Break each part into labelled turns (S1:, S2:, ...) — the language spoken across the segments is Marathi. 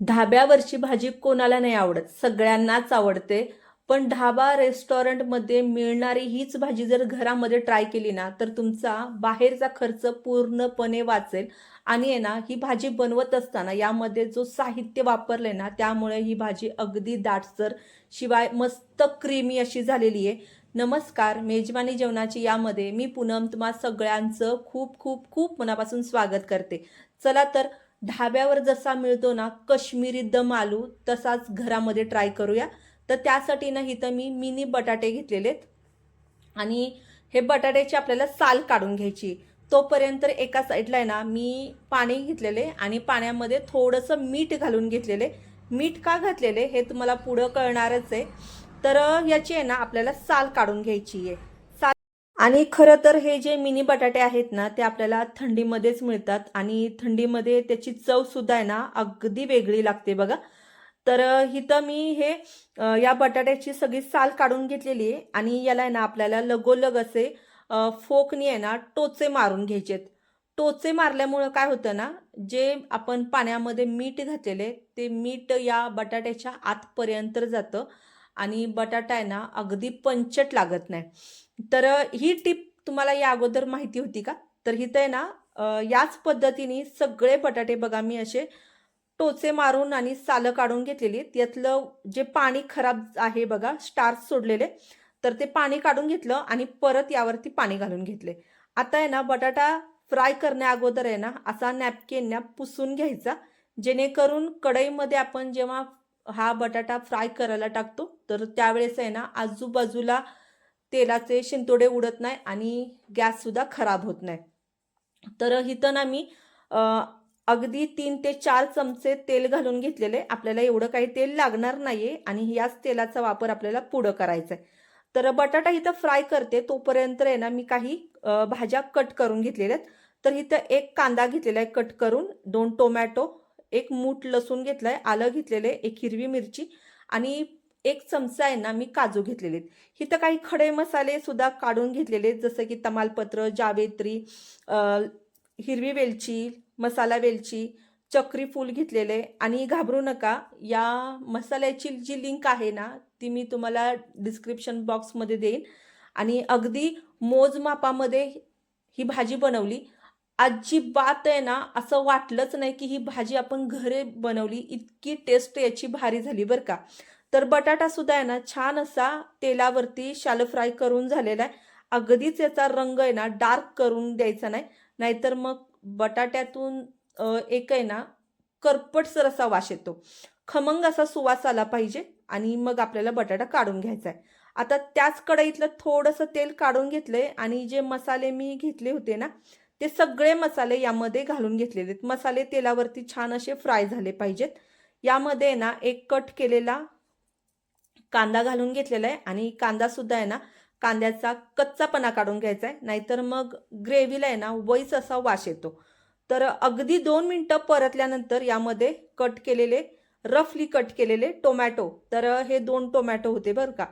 S1: ढाब्यावरची भाजी कोणाला नाही आवडत सगळ्यांनाच आवडते. पण ढाबा रेस्टॉरंटमध्ये मिळणारी हीच भाजी जर घरामध्ये ट्राय केली ना तर तुमचा बाहेरचा खर्च पूर्णपणे वाचेल. आणि आहे ना ही भाजी बनवत असताना यामध्ये जो साहित्य वापरलंय ना त्यामुळे ही भाजी अगदी दाटसर शिवाय मस्त क्रीमी अशी झालेली आहे. नमस्कार मेजवानी जेवणाची यामध्ये मी पूनम तुम्हा सगळ्यांचं खूप खूप खूप मनापासून स्वागत करते. चला तर ढाब्यावर जसा मिळतो ना कश्मीरी दम आलू तसाच घरामध्ये ट्राय करूया. तर त्यासाठी ना इथं मी मिनी बटाटे घेतलेले आहेत. आणि हे बटाट्याची आपल्याला साल काढून घ्यायची. तोपर्यंत एका साईडला आहे ना मी पाणी घेतलेले आणि पाण्यामध्ये थोडंसं मीठ घालून घेतलेले. मीठ का घातलेले हे तुम्हाला पुढं कळणारच आहे. तर याची आहे ना आपल्याला साल काढून घ्यायची आहे. आणि खरं तर हे जे मिनी बटाटे आहेत ना ते आपल्याला थंडीमध्येच मिळतात आणि थंडीमध्ये त्याची चव सुद्धा आहे ना अगदी वेगळी लागते बघा. तर इथं मी हे या बटाट्याची सगळी साल काढून घेतलेली आहे आणि याला आहे ना आपल्याला लगोलग असे फोकनी आहे ना टोचे मारून घ्यायचेत. टोचे मारल्यामुळं काय होतं ना जे आपण पाण्यामध्ये मीठ घातलेले ते मीठ या बटाट्याच्या आतपर्यंत जातं आणि बटाटा आहे ना अगदी पंचट लागत नाही. तर ही टिप तुम्हाला या अगोदर माहिती होती का? तर इथं आहे ना याच पद्धतीने सगळे बटाटे बघा मी असे टोचे मारून आणि सालं काढून घेतलेली त्यातलं यातलं जे पाणी खराब आहे बघा स्टार्च सोडलेले तर ते पाणी काढून घेतलं आणि परत यावरती पाणी घालून घेतले. आता आहे ना बटाटा फ्राय करण्या अगोदर आहे ना असा नॅपकिन पुसून घ्यायचा. जेणेकरून कढईमध्ये आपण जेव्हा हा बटाटा फ्राय करायला टाकतो तर त्यावेळेस आहे ना आजूबाजूला तेलाचे शिंतोडे उडत नाही आणि गॅससुद्धा खराब होत नाही. तर इथं ना मी अगदी तीन ते चार चमचे तेल घालून घेतलेले. आपल्याला एवढं काही तेल लागणार नाहीये आणि याच तेलाचा वापर आपल्याला पुढं करायचा आहे तर बटाटा इथं फ्राय करते. तोपर्यंत आहे ना मी काही भाज्या कट करून घेतलेल्या आहेत तर इथं एक कांदा घेतलेला आहे कट करून दोन टोमॅटो एक मूठ लसूण घेतलाय आलं घेतलेलं आहे एक हिरवी मिरची आणि एक चमचा आहे ना मी काजू घेतलेले आहेत. इथं काही खडे मसाले सुद्धा काढून घेतलेले आहेत जसं की तमालपत्र जावेत्री हिरवी वेलची मसाला वेलची चक्री फूल घेतलेले आणि घाबरू नका या मसाल्याची जी लिंक आहे ना ती मी तुम्हाला डिस्क्रिप्शन बॉक्समध्ये देईन. आणि अगदी मोजमापामध्ये ही भाजी बनवली. अजिबात आहे ना असं वाटलंच नाही की ही भाजी आपण घरी बनवली. इतकी टेस्ट याची भारी झाली बरं का. तर बटाटा सुद्धा आहे ना छान असा तेलावरती शालो फ्राय करून झालेला आहे. अगदीच याचा रंग आहे ना डार्क करून द्यायचा नाही. नाहीतर मग बटाट्यातून एक आहे ना करपटसर असा वास येतो. खमंग असा सुवास आला पाहिजे आणि मग आपल्याला बटाटा काढून घ्यायचा आहे. आता त्याच कढईतलं थोडंसं तेल काढून घेतलंय आणि जे मसाले मी घेतले होते ना ते सगळे मसाले यामध्ये घालून घेतलेले आहेत. मसाले तेलावरती छान असे फ्राय झाले पाहिजेत. यामध्ये ना एक कट केलेला कांदा घालून घेतलेला आहे आणि कांदा सुद्धा आहे ना कांद्याचा कच्चापणा काढून घ्यायचा आहे नाहीतर मग ग्रेव्हीला आहे ना वैस असा वास येतो. तर अगदी दोन मिनटं परतल्यानंतर यामध्ये कट केलेले रफली कट केलेले टोमॅटो. तर हे दोन टोमॅटो होते बरं का.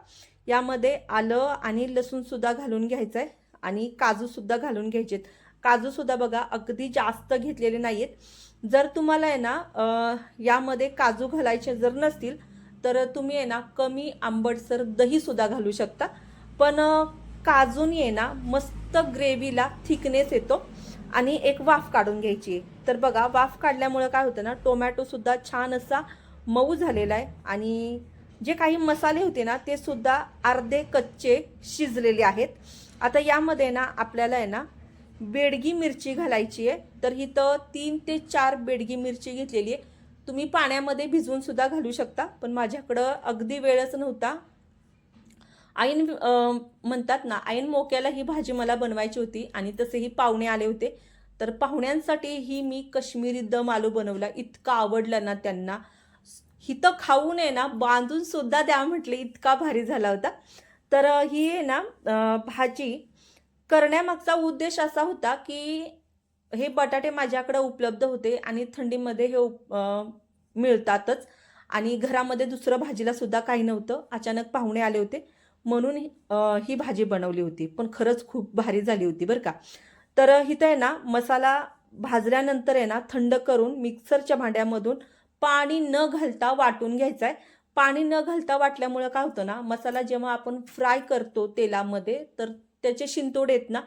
S1: यामध्ये आलं आणि लसूणसुद्धा घालून घ्यायचं आहे आणि काजूसुद्धा घालून घ्यायचेत काजूसुद्धा बघा अगदी जास्त घेतलेले नाही आहेत जर तुम्हाला आहे ना यामध्ये काजू घालायचे जर नसतील तर तुम्ही आहे ना कमी आंबटसर दहीसुद्धा घालू शकता. पण काजून आहे ना मस्त ग्रेव्हीला थिकनेस येतो आणि एक वाफ काढून घ्यायची आहे. तर बघा वाफ काढल्यामुळं काय होतं ना टोमॅटोसुद्धा छान असा मऊ झालेला आहे आणि जे काही मसाले होते ना ते सुद्धा अर्धे कच्चे शिजलेले आहेत. आता यामध्ये ना आपल्याला आहे ना बेडगी मिरची घालायची आहे. तर इथं तीन ते चार बेडगी मिरची घेतलेली आहे. तुम्ही पाण्यामध्ये भिजवून सुद्धा घालू शकता पण माझ्याकडं अगदी वेळच नव्हता. ऐन म्हणतात ना ऐन मोक्याला ही भाजी मला बनवायची होती आणि तसेही पाहुणे आले होते. तर पाहुण्यांसाठी ही मी कश्मीरी दम आलू बनवला. इतका आवडला ना त्यांना. हिथं खाऊ नये ना बांधून सुद्धा द्या म्हटले इतका भारी झाला होता. तर ही आहे ना भाजी. करण्यामागचा उद्देश असा होता की हे बटाटे माझ्याकडे उपलब्ध होते आणि थंडीमध्ये हे उप- मिळतातच. आणि घरामध्ये दुसरं भाजीला सुद्धा काही नव्हतं. अचानक पाहुणे आले होते. म्हणून ही भाजी बनवली होती. पण खरंच खूप भारी झाली होती बरं का. तर इथं आहे ना मसाला भाजल्यानंतर आहे ना थंड करून मिक्सरच्या भांड्यामधून पाणी न घालता वाटून घ्यायचं आहे पाणी न घालता वाटल्यामुळं काय होतं ना मसाला जेव्हा आपण फ्राय करतो तेलामध्ये तर त्याचे शिंतोड आहेत ना.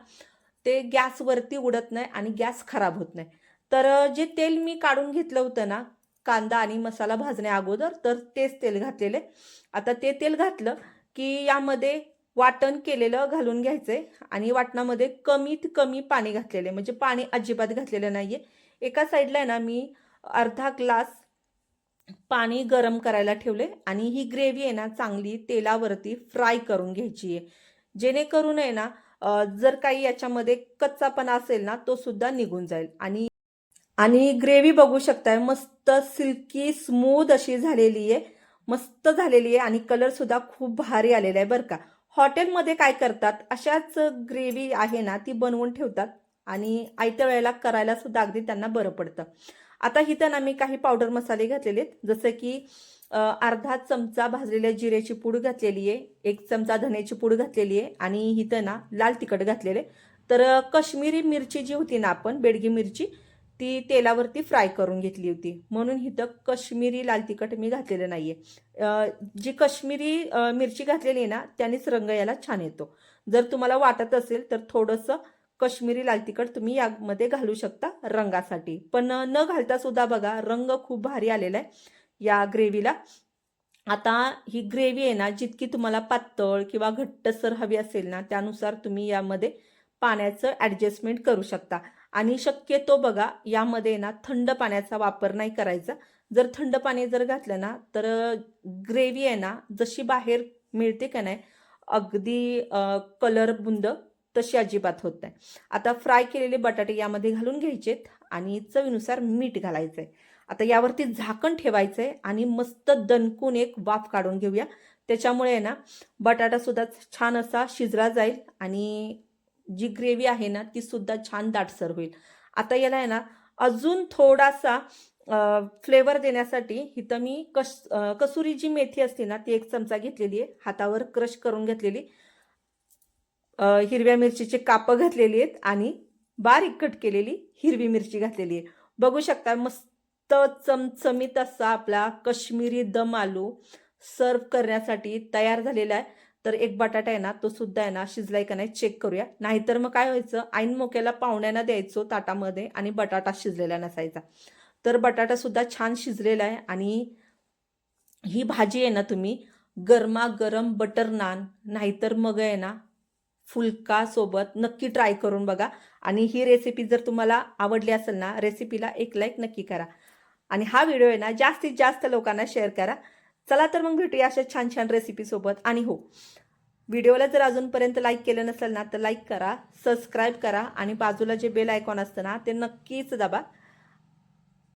S1: ते गॅसवरती उडत नाही आणि गॅस खराब होत नाही. तर जे तेल मी काढून घेतलं होतं ना कांदा आणि मसाला भाजण्या अगोदर तर तेच तेल घातलेले. आता ते तेल घातलं की यामध्ये वाटण केलेलं घालून घ्यायचंय आणि वाटणामध्ये कमीत कमी पाणी घातलेलं आहे. म्हणजे पाणी अजिबात घातलेलं नाहीये. एका साईडला आहे ना मी अर्धा ग्लास पाणी गरम करायला ठेवले आणि ही ग्रेव्ही आहे ना चांगली तेलावरती फ्राय करून घ्यायची आहे. जेणेकरून आहे ना जर काही याच्यामध्ये कच्चापणा असेल ना तो सुद्धा निघून जाईल. आणि आणि ग्रेव्ही बघू शकताय मस्त सिल्की स्मूथ अशी झालेली आहे. मस्त झालेली आहे आणि कलर सुद्धा खूप भारी आलेला आहे बरं का. हॉटेलमध्ये काय करतात अशाच ग्रेव्ही आहे ना ती बनवून ठेवतात आणि आयत्या वेळेला करायला सुद्धा अगदी त्यांना बरं पडतं. आता इथं ना मी काही पावडर मसाले घातलेले आहेत. जसं की अर्धा चमचा भाजलेल्या जिऱ्याची पूड घातलेली आहे एक चमचा धण्याची पूड घातलेली आहे आणि इथं ना लाल तिखट घातलेले तर कश्मीरी मिरची जी होती ना आपण बेडगी मिरची ती तेलावरती फ्राय करून घेतली होती. म्हणून इथं कश्मीरी लाल तिखट मी घातलेलं नाही आहे जी कश्मीरी मिरची घातलेली आहे ना त्यानेच रंग याला छान येतो. जर तुम्हाला वाटत असेल तर थोडंसं कश्मीरी लाल तिखट तुम्ही यामध्ये घालू शकता रंगासाठी. पण न घालता सुद्धा बघा रंग खूप भारी आलेला आहे. या ग्रेव्हीला. आता ही ग्रेव्ही आहे ना जितकी तुम्हाला पातळ किंवा घट्टसर हवी असेल ना त्यानुसार तुम्ही यामध्ये पाण्याचं ॲडजस्टमेंट करू शकता. आणि शक्यतो बघा यामध्ये ना थंड पाण्याचा वापर नाही करायचा. जर थंड पाणी जर घातलं ना तर ग्रेव्ही आहे ना जशी बाहेर मिळते का नाही अगदी कलर बुंद तशी अजिबात होत नाही. आता फ्राय केलेले बटाटे यामध्ये घालून घ्यायचेत आणि चवीनुसार मीठ घालायचं आहे आता यावरती झाकण ठेवायचंय आणि मस्त दणकून एक वाफ काढून घेऊया. त्याच्यामुळे आहे ना बटाटा सुद्धा छान असा शिजला जाईल आणि जी ग्रेव्ही आहे ना ती सुद्धा छान दाटसर होईल. आता याला आहे ना अजून थोडासा फ्लेवर देण्यासाठी इथं मी कस कसुरी जी मेथी असते ना ती एक चमचा घेतलेली आहे. हातावर क्रश करून घेतलेली. हिरव्या मिरचीचे कापं घातलेली आहेत आणि बारीक कट केलेली हिरवी मिरची घातलेली आहे. बघू शकता मस्त मस्त चमचमीत असा आपला कश्मीरी दम आलू सर्व करण्यासाठी तयार झालेला आहे. तर एक बटाटा आहे ना तो सुद्धा आहे ना शिजलाय का नाही चेक करूया. नाहीतर मग काय व्हायचं ऐन मोक्याला पाहुण्यांना द्यायचो ताटामध्ये आणि बटाटा शिजलेला नसायचा. तर बटाटा सुद्धा छान शिजलेला आहे आणि ही भाजी आहे ना तुम्ही गरमागरम बटर नान नाहीतर मग आहे ना फुलका सोबत नक्की ट्राय करून बघा. आणि ही रेसिपी जर तुम्हाला आवडली असेल ना रेसिपीला एक लाईक नक्की करा. आणि हा व्हिडिओ आहे ना जास्तीत जास्त लोकांना शेअर करा. चला तर मग भेटूया अशा छान छान रेसिपीसोबत आणि हो व्हिडिओला जर अजूनपर्यंत लाईक केलं नसेल ना तर लाईक करा सबस्क्राईब करा आणि बाजूला जे बेल आयकॉन असतं ना ते नक्कीच दाबा.